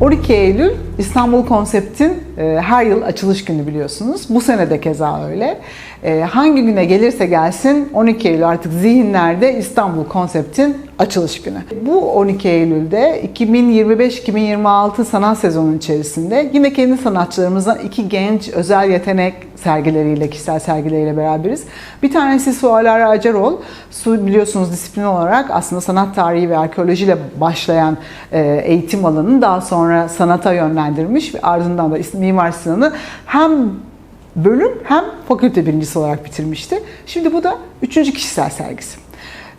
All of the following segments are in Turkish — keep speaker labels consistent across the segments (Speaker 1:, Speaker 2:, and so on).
Speaker 1: 12 Eylül İstanbul Konsept'in e, her yıl açılış günü biliyorsunuz. Bu sene de keza öyle. E, hangi güne gelirse gelsin 12 Eylül artık zihinlerde İstanbul Konsept'in açılış günü. Bu 12 Eylül'de 2025-2026 sanat sezonu içerisinde yine kendi sanatçılarımızdan iki genç özel yetenek sergileriyle, kişisel sergileriyle beraberiz. Bir tanesi Sualara Acarol. Su biliyorsunuz disiplin olarak aslında sanat tarihi ve arkeolojiyle başlayan e, eğitim alanını daha sonra sanata yönlendirmiş ve ardından da Mimar Sinan'ı hem bölüm hem fakülte birincisi olarak bitirmişti. Şimdi bu da üçüncü kişisel sergisi.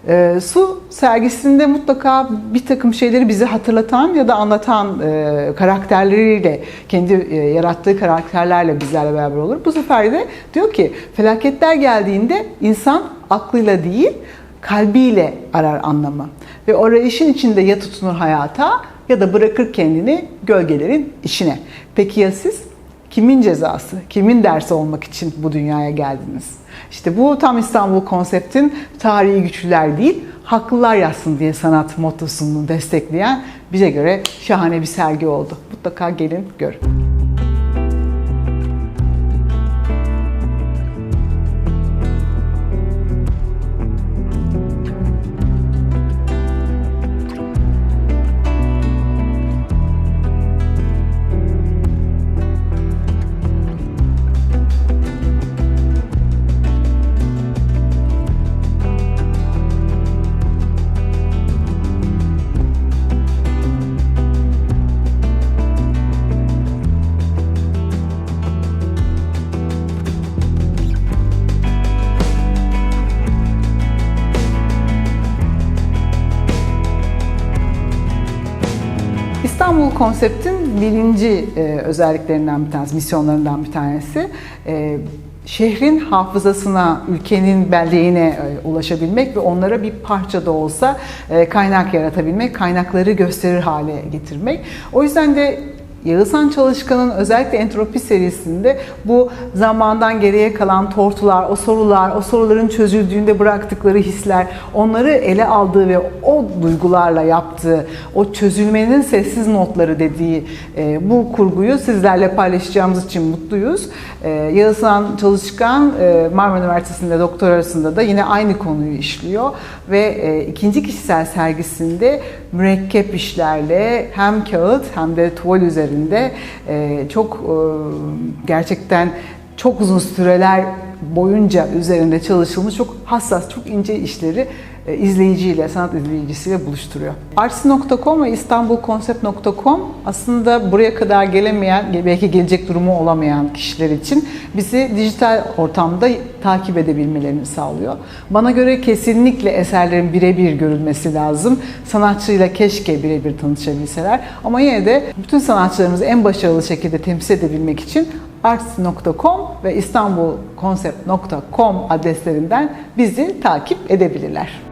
Speaker 1: E, Su sergisinde mutlaka bir takım şeyleri bize hatırlatan ya da anlatan e, karakterleriyle, kendi e, yarattığı karakterlerle bizlerle beraber olur. Bu sefer de diyor ki felaketler geldiğinde insan aklıyla değil kalbiyle arar anlamı. Ve arayışın içinde ya tutunur hayata ya da bırakır kendini gölgelerin içine. Peki ya siz? Kimin cezası, kimin dersi olmak için bu dünyaya geldiniz? İşte bu tam İstanbul konseptin tarihi güçlüler değil, haklılar yazsın diye sanat mottosunu destekleyen bize göre şahane bir sergi oldu. Mutlaka gelin görün. İstanbul konseptin birinci e, özelliklerinden bir tanesi, misyonlarından bir tanesi e, şehrin hafızasına, ülkenin belleğine e, ulaşabilmek ve onlara bir parça da olsa kaynak yaratabilmek, kaynakları gösterir hale getirmek. O yüzden de Yağızhan Çalışkan'ın özellikle entropi serisinde bu zamandan geriye kalan tortular, o sorular, o soruların çözüldüğünde bıraktıkları hisler, onları ele aldığı ve o duygularla yaptığı, o çözülmenin sessiz notları dediği e, bu kurguyu sizlerle paylaşacağımız için mutluyuz. E, Yağızhan Çalışkan e, Marmara Üniversitesi'nde doktor arasında da yine aynı konuyu işliyor ve e, ikinci kişisel sergisinde mürekkep işlerle hem kağıt hem de tuval üzerinde e, çok gerçekten çok uzun süreler boyunca üzerinde çalışılmış çok hassas, çok ince işleri e, izleyiciyle, sanat izleyicisiyle buluşturuyor. Arts.com ve istanbulkonsept.com aslında buraya kadar gelemeyen, belki gelecek durumu olamayan kişiler için bizi dijital ortamda takip edebilmelerini sağlıyor. Bana göre kesinlikle eserlerin birebir görülmesi lazım. Sanatçıyla keşke birebir tanışabilseler. Ama yine de bütün sanatçılarımızı en başarılı şekilde temsil edebilmek için arts.com ve istanbulkonsept.com adreslerinden bizi takip edebilirler.